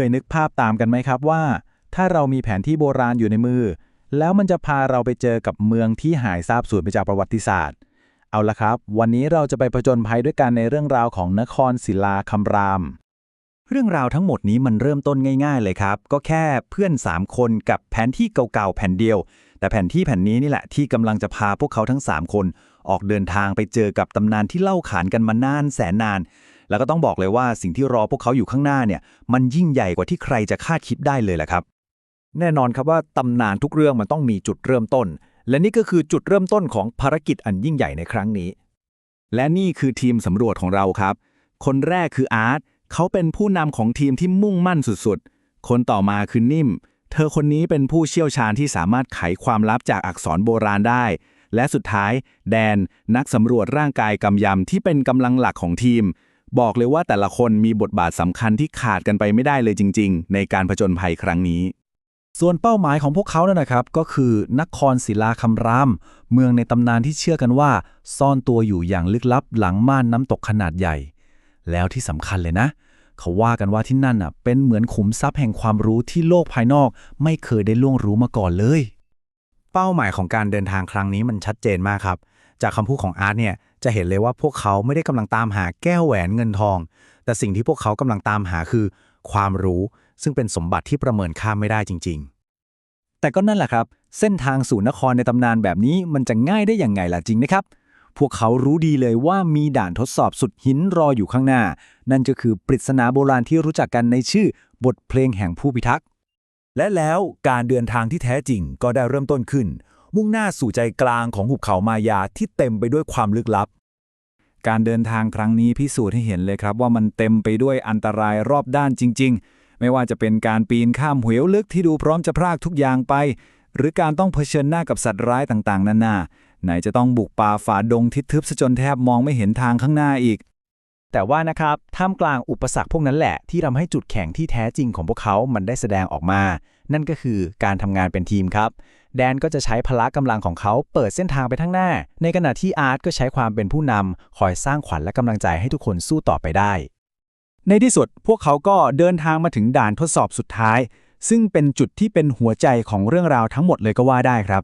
เคยนึกภาพตามกันไหมครับว่า ถ้าเรามีแผนที่โบราณอยู่ในมือ แล้วมันจะพาเราไปเจอกับเมืองที่หายสาบสูญไปจากประวัติศาสตร์ เอาละครับ วันนี้เราจะไปผจญภัยด้วยกันในเรื่องราวของนครศิลาคำราม เรื่องราวทั้งหมดนี้มันเริ่มต้นง่าย ๆ เลยครับ ก็แค่เพื่อน 3 คนกับแผนที่เก่าๆแผ่นเดียว แต่แผนที่แผ่นนี้นี่แหละที่กำลังจะพาพวกเขาทั้ง 3 คน ออกเดินทางไปเจอกับตำนานที่เล่าขานกันมานานแสนนาน แล้วก็ต้องบอกเลยว่าสิ่งที่รอพวกเขาอยู่ข้างหน้าเนี่ย มันยิ่งใหญ่กว่าที่ใครจะคาดคิดได้เลยแหละครับ แน่นอนครับว่าตำนานทุกเรื่องมันต้องมีจุดเริ่มต้น และนี่ก็คือจุดเริ่มต้นของภารกิจอันยิ่งใหญ่ในครั้งนี้ และนี่คือทีมสำรวจของเราครับ คนแรกคืออาร์ตเขาเป็นผู้นำของทีมที่มุ่งมั่นสุดๆ คนต่อมาคือนิ่ม เธอคนนี้เป็นผู้เชี่ยวชาญที่สามารถไขความลับจากอักษรโบราณได้ และสุดท้าย แดน นักสำรวจร่างกายกำยำที่เป็นกำลังหลักของทีม บอกเลยว่าแต่ละคนมีบทบาทสำคัญที่ขาดกันไปไม่ได้เลยจริง ๆ ในการผจญภัยครั้งนี้ ส่วนเป้าหมายของพวกเขาเนั่นนะครับ ก็คือนครศิลาคำราม เมืองในตำนานที่เชื่อกันว่า ซ่อนตัวอยู่อย่างลึกลับหลังม่านน้ำตกขนาดใหญ่ แล้วที่สำคัญเลยนะ เขาว่ากันว่าที่นั่นอะเป็นเหมือนขุมทรัพย์แห่งความรู้ที่โลกภายนอก ไม่เคยได้ล่วงรู้มาก่อนเลย เป้าหมายของการเดินทางครั้งนี้มันชัดเจนมากครับ จากคำพูดของอาร์ตเนี่ย จะเห็นเลยว่าพวกเขาไม่ได้กำลังตามหาแก้วแหวนเงินทอง แต่สิ่งที่พวกเขากำลังตามหาคือ ความรู้ซึ่งเป็นสมบัติที่ประเมินค่าไม่ได้จริง ๆ แต่ก็นั่นแหละครับ เส้นทางสู่นครในตำนานแบบนี้มันจะง่ายได้อย่างไงล่ะจริงนะครับ พวกเขารู้ดีเลยว่ามีด่านทดสอบสุดหินรออยู่ข้างหน้า นั่นก็คือปริศนาโบราณที่รู้จักกันในชื่อบทเพลงแห่งผู้พิทักษ์และแล้วการเดินทางที่แท้จริงก็ได้เริ่มต้นขึ้น มุ่งหน้าสู่ใจกลางของหุบเขามายาที่เต็มไปด้วยความลึกลับ การเดินทางครั้งนี้พิสูจน์ให้เห็นเลยครับว่ามันเต็มไปด้วยอันตรายรอบด้านจริง ๆ ไม่ว่าจะเป็นการปีนข้ามเหวลึกที่ดูพร้อมจะพรากทุกอย่างไป หรือการต้องเผชิญหน้ากับสัตว์ร้ายต่างๆนานาไหนจะต้องบุกป่าฝ่าดงทิศทึบซะจนแทบมองไม่เห็นทางข้างหน้าอีก แต่ว่านะครับท่ามกลางอุปสรรคพวกนั้นแหละ ที่ทำให้จุดแข็งที่แท้จริงของพวกเขา มันได้แสดงออกมา นั่นก็คือการทำงานเป็นทีมครับ แดนก็จะใช้พละกำลังของเขาเปิดเส้นทางไปข้างหน้า ในขณะที่อาร์ตก็ใช้ความเป็นผู้นำคอยสร้างขวัญและกำลังใจให้ทุกคนสู้ต่อไปได้ ในที่สุดพวกเขาก็เดินทางมาถึงด่านทดสอบสุดท้าย ซึ่งเป็นจุดที่เป็นหัวใจของเรื่องราวทั้งหมดเลยก็ว่าได้ครับ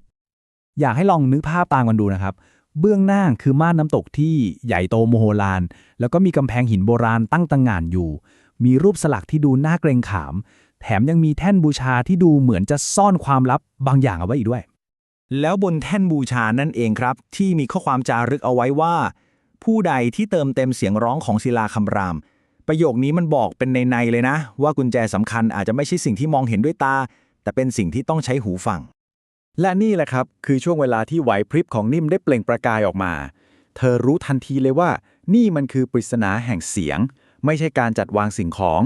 อยากให้ลองนึกภาพตามกันดูนะครับเบื้องหน้าคือม่านน้ำตกที่ใหญ่โตโมโหลาน แล้วก็มีกำแพงหินโบราณตั้งตังงานอยู่ มีรูปสลักที่ดูน่าเกรงขาม แถมยังมีแท่นบูชาที่ดูเหมือนจะซ่อนความลับบางอย่างเอาไว้อีกด้วย แล้วบนแท่นบูชานั่นเองครับ ที่มีข้อความจารึกเอาไว้ว่า ผู้ใดที่เติมเต็มเสียงร้องของศิลาคำราม ประโยคนี้มันบอกเป็นในๆเลยนะ ว่ากุญแจสำคัญอาจจะไม่ใช่สิ่งที่มองเห็นด้วยตา แต่เป็นสิ่งที่ต้องใช้หูฟัง และนี่แหละครับ คือช่วงเวลาที่ไหวพริบของนิ่มได้เปล่งประกายออกมา เธอรู้ทันทีเลยว่า นี่มันคือปริศนาแห่งเสียง ไม่ใช่การจัดวางสิ่งของ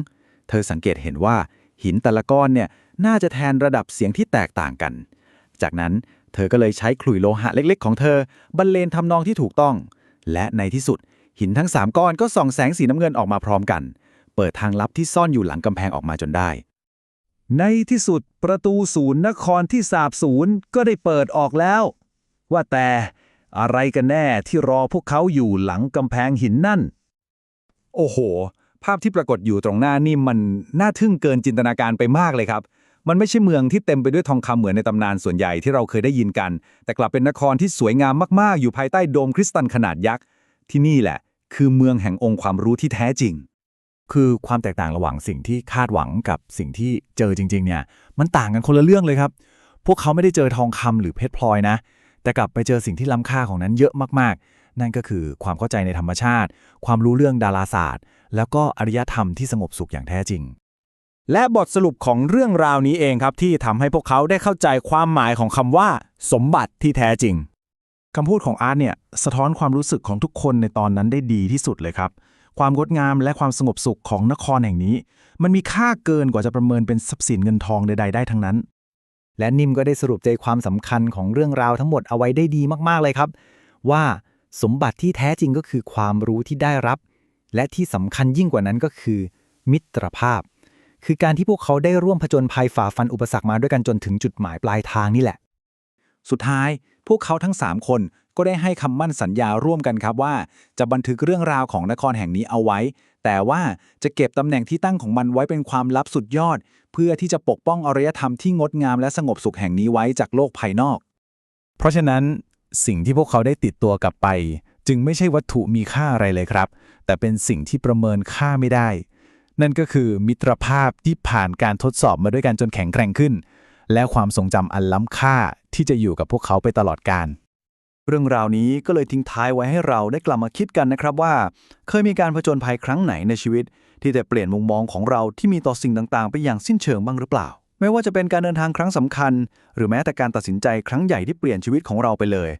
เธอสังเกตเห็นว่า หินแต่ละก้อนเนี่ยน่าจะแทนระดับเสียงที่แตกต่างกัน จากนั้นเธอก็เลยใช้ขลุ่ยโลหะเล็กๆ ของเธอบรรเลงทำนองที่ถูกต้อง และในที่สุด หินทั้ง 3 ก้อนก็ส่องแสงสีน้ำเงินออกมาพร้อมกัน เปิดทางลับที่ซ่อนอยู่หลังกำแพงออกมาจนได้ ในที่สุดประตูศูนย์นครที่สาบสูญก็ได้เปิดออกแล้ว ว่าแต่อะไรกันแน่ที่รอพวกเขาอยู่หลังกำแพงหินนั่น โอ้โห ภาพที่ปรากฏอยู่ตรงหน้านี่มันน่าทึ่งเกินจินตนาการไปมากเลยครับ มันไม่ใช่เมืองที่เต็มไปด้วยทองคำเหมือนในตำนานส่วนใหญ่ที่เราเคยได้ยินกัน แต่กลับเป็นนครที่สวยงามมากๆ อยู่ภายใต้โดมคริสตัลขนาดยักษ์ ที่นี่แหละ คือเมืองแห่งองค์ความรู้ที่แท้จริง คือความแตกต่างระหว่างสิ่งที่คาดหวังกับสิ่งที่เจอจริง ๆ เนี่ย มันต่างกันคนละเรื่องเลยครับ พวกเขาไม่ได้เจอทองคำหรือเพชรพลอยนะ แต่กลับไปเจอสิ่งที่ล้ำค่าของนั้นเยอะมากๆ นั่นก็คือความเข้าใจในธรรมชาติ ความรู้เรื่องดาราศาสตร์ แล้วก็อารยธรรมที่สงบสุขอย่างแท้จริง และบทสรุปของเรื่องราวนี้เองครับที่ทำให้พวกเขาได้เข้าใจความหมายของคำว่า สมบัติที่แท้จริงคำพูดของอาร์ตเนี่ยสะท้อนความรู้สึกของทุกคนในตอนนั้นได้ดีที่สุดเลยครับ ความงดงามและความสงบสุขของนครแห่งนี้ มันมีค่าเกินกว่าจะประเมินเป็นทรัพย์สินเงินทองใดๆได้ทั้งนั้น และนิมก็ได้สรุปใจความสำคัญของเรื่องราวทั้งหมดเอาไว้ได้ดีมากๆเลยครับ ว่าสมบัติที่แท้จริงก็คือความรู้ที่ได้รับ และที่สำคัญยิ่งกว่านั้นก็คือ มิตรภาพ คือการที่พวกเขาได้ร่วมผจญภัยฝ่าฟันอุปสรรคมาด้วยกันจนถึงจุดหมายปลายทางนี่แหละ สุดท้ายพวกเขาทั้ง 3 คน ก็ได้ให้คำมั่นสัญญาร่วมกันครับว่า จะบันทึกเรื่องราวของนครแห่งนี้เอาไว้ แต่ว่าจะเก็บตำแหน่งที่ตั้งของมันไว้เป็นความลับสุดยอด เพื่อที่จะปกป้องอารยธรรมที่งดงามและสงบสุขแห่งนี้ไว้จากโลกภายนอก เพราะฉะนั้นสิ่งที่พวกเขาได้ติดตัวกลับไป จึงไม่ใช่วัตถุมีค่าอะไรเลยครับ แต่เป็นสิ่งที่ประเมินค่าไม่ได้ นั่นก็คือมิตรภาพที่ผ่านการทดสอบมาด้วยกันจนแข็งแกร่งขึ้น และความทรงจำอันล้ำค่าที่จะอยู่กับพวกเขาไปตลอดกาล เรื่องราวนี้ก็เลยทิ้งท้ายไว้ให้เราได้กลับมาคิดกันนะครับว่า เคยมีการผจญภัยครั้งไหนในชีวิต ที่จะเปลี่ยนมุมมองของเราที่มีต่อสิ่งต่างๆ ไปอย่างสิ้นเชิงบ้างหรือเปล่า ไม่ว่าจะเป็นการเดินทางครั้งสำคัญ หรือแม้แต่การตัดสินใจครั้งใหญ่ที่เปลี่ยนชีวิตของเราไปเลย